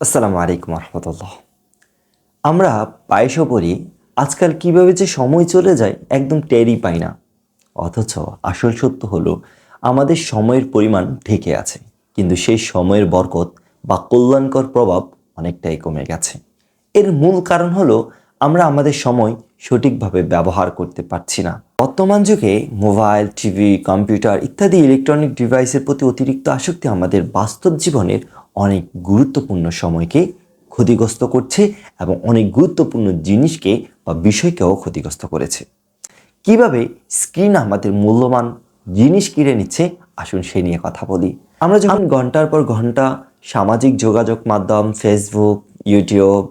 আসসালামু আলাইকুম রহমতুল্লাহ। আমরা পায়েসও পড়ি আজকাল কীভাবে যে সময় চলে যায় একদম টেরই পাই না। অথচ আসল সত্য হলো, আমাদের সময়ের পরিমাণ ঢেকে আছে, কিন্তু সেই সময়ের বরকত বা কল্যাণকর প্রভাব অনেকটাই কমে গেছে। এর মূল কারণ হলো, আমরা আমাদের সময় সঠিকভাবে ব্যবহার করতে পারছি না। বর্তমান যুগে মোবাইল, টিভি, কম্পিউটার ইত্যাদি ইলেকট্রনিক ডিভাইসের প্রতি অতিরিক্ত আসক্তি আমাদের বাস্তব জীবনের অনেক গুরুত্বপূর্ণ সময়কে ক্ষতিগ্রস্ত করছে এবং অনেক গুরুত্বপূর্ণ জিনিসকে বা বিষয়কেও ক্ষতিগ্রস্ত করেছে। কীভাবে স্ক্রিন আমাদের মূল্যবান জিনিস কিনে নিচ্ছে? আসুন সে নিয়ে কথা বলি। আমরা যখন ঘণ্টার পর ঘণ্টা সামাজিক যোগাযোগ মাধ্যম ফেসবুক ইউটিউব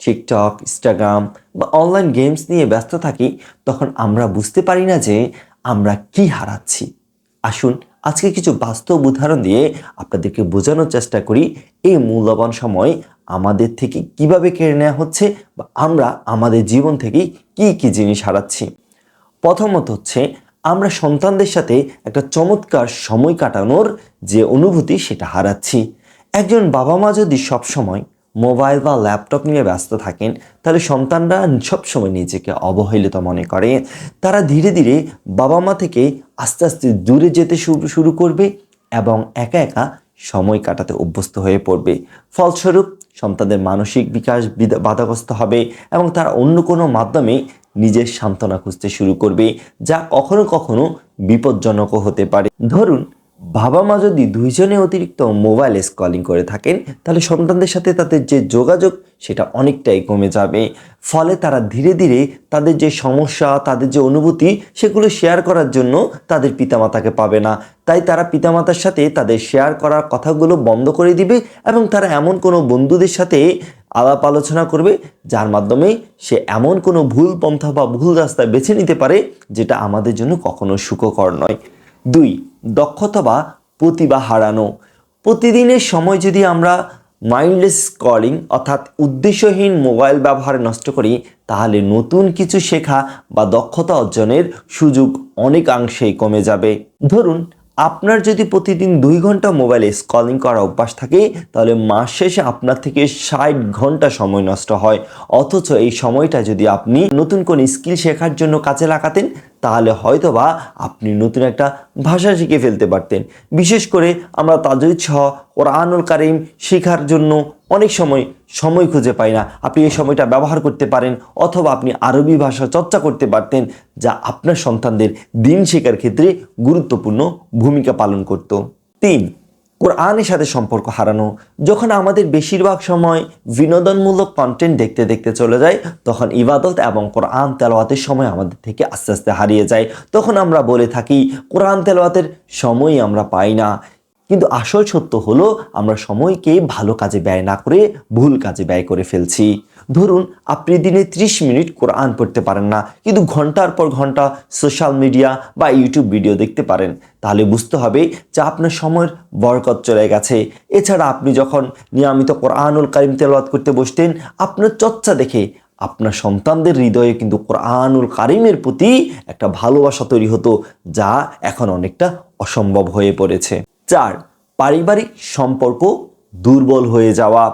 টিকটক ইনস্টাগ্রাম বা অনলাইন গেমস নিয়ে ব্যস্ত থাকি, তখন আমরা বুঝতে পারি না যে আমরা কি হারাচ্ছি। আসুন আজকে কিছু বাস্তব উদাহরণ দিয়ে আপনাদেরকে বোঝানোর চেষ্টা করি, এই মূল্যবান সময় আমাদের থেকে কীভাবে কেড়ে নেওয়া হচ্ছে বা আমরা আমাদের জীবন থেকে কি কি জিনিস হারাচ্ছি। প্রথমত হচ্ছে, আমরা সন্তানদের সাথে একটা চমৎকার সময় কাটানোর যে অনুভূতি সেটা হারাচ্ছি। একজন বাবা মা যদি সবসময় মোবাইল বা ল্যাপটপ নিয়ে ব্যস্ত থাকেন, তাহলে সন্তানরা সবসময় নিজেকে অবহেলিত মনে করে। তারা ধীরে ধীরে বাবা মা থেকে আস্তে আস্তে দূরে যেতে শুরু করবে এবং একা একা সময় কাটাতে অভ্যস্ত হয়ে পড়বে। ফলস্বরূপ সন্তানদের মানসিক বিকাশ বিধা- বাধাগ্রস্ত হবে এবং তারা অন্য কোনো মাধ্যমে নিজের সান্ত্বনা খুঁজতে শুরু করবে, যা কখনো কখনো বিপজ্জনকও হতে পারে। ধরুন বাবা মা যদি দুইজনে অতিরিক্ত মোবাইল স্কলিং করে থাকেন, তাহলে সন্তানদের সাথে তাদের যে যোগাযোগ, সেটা অনেকটাই কমে যাবে। ফলে তারা ধীরে ধীরে তাদের যে সমস্যা, তাদের যে অনুভূতি, সেগুলো শেয়ার করার জন্য তাদের পিতামাতাকে পাবে না। তাই তারা পিতামাতার সাথে তাদের শেয়ার করার কথাগুলো বন্ধ করে দিবে এবং তারা এমন কোনো বন্ধুদের সাথে আলাপ আলোচনা করবে, যার মাধ্যমে সে এমন কোনো ভুল পন্থা বা ভুল রাস্তা বেছে নিতে পারে, যেটা আমাদের জন্য কখনো সুখকর নয়। দুই, দক্ষতা বা প্রতিভা হারানো। প্রতিদিনের সময় যদি আমরা মাইন্ডলেস কলিং অর্থাৎ উদ্দেশ্যহীন মোবাইল ব্যবহার নষ্ট করি, তাহলে নতুন কিছু শেখা বা দক্ষতা অর্জনের সুযোগ অনেকাংশেই কমে যাবে। ধরুন, আপনার যদি প্রতিদিন দুই ঘণ্টা মোবাইলে স্কলিং করা অভ্যাস থাকে, তাহলে মাস শেষে আপনার থেকে ষাট ঘণ্টা সময় নষ্ট হয়। অথচ এই সময়টা যদি আপনি নতুন কোন স্কিল শেখার জন্য কাজে লাগাতেন তাহলে হয়তোবা আপনি নতুন একটা ভাষা শিখে ফেলতে পারতেন। বিশেষ করে আমরা তাজুদ সহ কোরআনুল কারিম শেখার জন্য অনেক সময় সময় খুঁজে পাই না। আপনি এই সময়টা ব্যবহার করতে পারেন অথবা আপনি আরবি ভাষা চর্চা করতে পারতেন, যা আপনার সন্তানদের দিন শেখার ক্ষেত্রে গুরুত্বপূর্ণ ভূমিকা পালন করত। তিন কোরআনের সাথে সম্পর্ক হারানো, যখন আমাদের বেশিরভাগ সময় বিনোদনমূলক কন্টেন্ট দেখতে দেখতে চলে যায়, তখন ইবাদত এবং কোরআন তেলাওয়াতের সময় আমাদের থেকে আস্তে আস্তে হারিয়ে যায়। তখন আমরা বলে থাকি, কোরআন তেলাওয়াতের সময়ই আমরা পাই না। কিন্তু আসল সত্য হলো, আমরা সময়কে ভালো কাজে ব্যয় না করে ভুল কাজে ব্যয় করে ফেলছি। ধরুন, আপনি দিনে ত্রিশ মিনিট কোরআন পড়তে পারেন না, কিন্তু ঘণ্টার পর ঘণ্টা সোশ্যাল মিডিয়া বা ইউটিউব ভিডিও দেখতে পারেন, তাহলে বুঝতে হবে যে আপনার সময়ের বরকত চলে গেছে। এছাড়া আপনি যখন নিয়মিত কোরআনুল কারিম তেলাওয়াত করতে বসতেন, আপনার চর্চা দেখে আপনার সন্তানদের হৃদয়ে কিন্তু কোরআনুল কারিমের প্রতি একটা ভালোবাসা তৈরি হতো, যা এখন অনেকটা অসম্ভব হয়ে পড়েছে। চার, পারিবারিক সম্পর্ক দুর্বল হয়ে যাওয়া।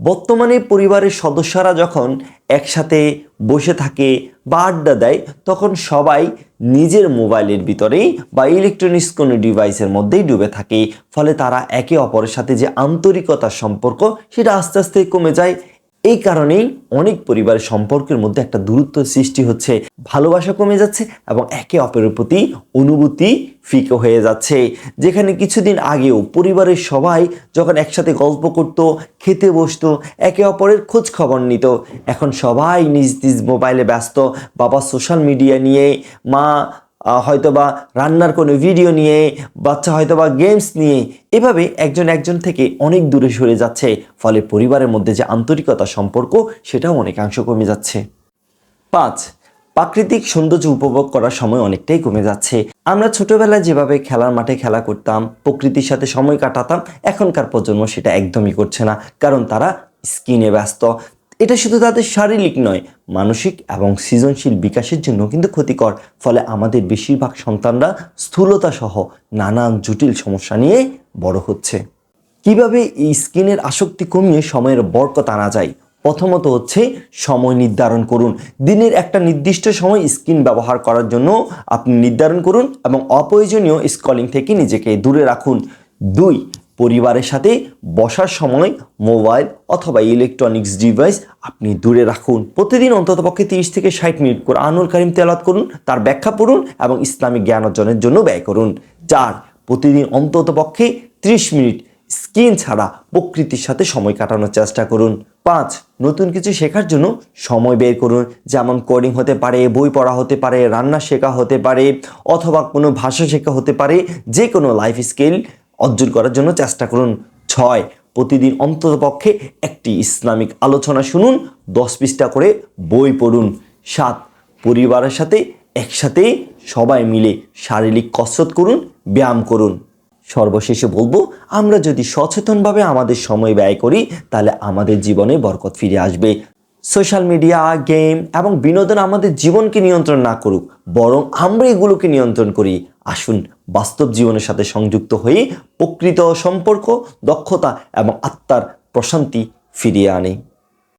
বর্তমানে পরিবারের সদস্যরা যখন একসাথে বসে থাকে বা আড্ডা দেয়, তখন সবাই নিজের মোবাইলের ভিতরেই বা ইলেকট্রনিক্স কোনো ডিভাইসের মধ্যেই ডুবে থাকে। ফলে তারা একে অপরের সাথে যে আন্তরিকতার সম্পর্ক, সেটা আস্তে আস্তে কমে যায়। এই কারণেই অনেক পরিবারের সম্পর্কের মধ্যে একটা দূরত্ব সৃষ্টি হচ্ছে। ভালোবাসা কমে যাচ্ছে এবং একে অপরের প্রতি অনুভূতি ফিকে হয়ে যাচ্ছে। যেখানে কিছুদিন আগেও পরিবারের সবাই যখন একসাথে গল্প করত, খেতে বসতো, একে অপরের খোঁজ খবর নিত। এখন সবাই নিজ নিজ মোবাইলে ব্যস্ত, বাবা সোশ্যাল মিডিয়া নিয়ে, মা হয়তোবা রান্নার কোনো ভিডিও নিয়ে, বাচ্চা হয়তোবা গেমস নিয়ে, এভাবে একজন একজন থেকে অনেক দূরে সরে যাচ্ছে। ফলে পরিবারের মধ্যে যে আন্তরিকতা সম্পর্ক, সেটাও অনেকাংশ কমে যাচ্ছে। পাঁচ, প্রাকৃতিক সৌন্দর্য উপভোগ করার সময় অনেকটাই কমে যাচ্ছে। আমরা ছোটবেলায় যেভাবে খেলার মাঠে খেলা করতাম, প্রকৃতির সাথে সময় কাটাতাম, এখনকার প্রজন্ম সেটা একদমই করছে না। কারণ তারা স্কিনে ব্যস্ত এটা শুধু তাদের শারীরিক নয়, মানসিক এবং সৃজনশীল বিকাশের জন্য কিন্তু ক্ষতিকর। ফলে আমাদের বেশিরভাগ সন্তানরা স্থূলতা সহ নানান জটিল সমস্যা নিয়ে বড় হচ্ছে। কীভাবে এই স্কিনের আসক্তি কমিয়ে সময়ের বরকত আনা যায়? প্রথমত হচ্ছে সময় নির্ধারণ করুন। দিনের একটা নির্দিষ্ট সময় স্ক্রিন ব্যবহার করার জন্য আপনি নির্ধারণ করুন এবং অপ্রয়োজনীয় স্কলিং থেকে নিজেকে দূরে রাখুন। দুই পরিবারের সাথে বসার সময় মোবাইল অথবা ইলেকট্রনিক্স ডিভাইস আপনি দূরে রাখুন। প্রতিদিন অন্ততপক্ষে তিরিশ থেকে ষাট মিনিট করে আনুল কারিম তেলাত করুন, তার ব্যাখ্যা পড়ুন এবং ইসলামিক জ্ঞান অর্জনের জন্য ব্যয় করুন। চার, প্রতিদিন অন্ততপক্ষে ত্রিশ মিনিট স্ক্রিন ছাড়া প্রকৃতির সাথে সময় কাটানোর চেষ্টা করুন। পাঁচ, নতুন কিছু শেখার জন্য সময় বের করুন, যেমন কোডিং হতে পারে, বই পড়া হতে পারে, রান্না শেখা হতে পারে, অথবা কোনো ভাষা শেখা হতে পারে যে কোনো লাইফ স্কিল অর্জন করার জন্য চেষ্টা করুন। ছয়, প্রতিদিন অন্ততপক্ষে একটি ইসলামিক আলোচনা শুনুন, দশ পৃষ্ঠা করে বই পড়ুন। সাত, পরিবারের সাথে একসাথে সবাই মিলে শারীরিক কসরত করুন, ব্যায়াম করুন। সর্বশেষে বলব, আমরা যদি সচেতনভাবে আমাদের সময় ব্যয় করি, তাহলে আমাদের জীবনে বরকত ফিরে আসবে। সোশ্যাল মিডিয়া, গেম এবং বিনোদন আমাদের জীবনকে নিয়ন্ত্রণ না করুক, বরং আমরা এগুলোকে নিয়ন্ত্রণ করি। আসুন বাস্তব জীবনের সাথে সংযুক্ত হয়ে প্রকৃত সম্পর্ক দক্ষতা এবং আত্মার প্রশান্তি ফিরিয়ে আনে।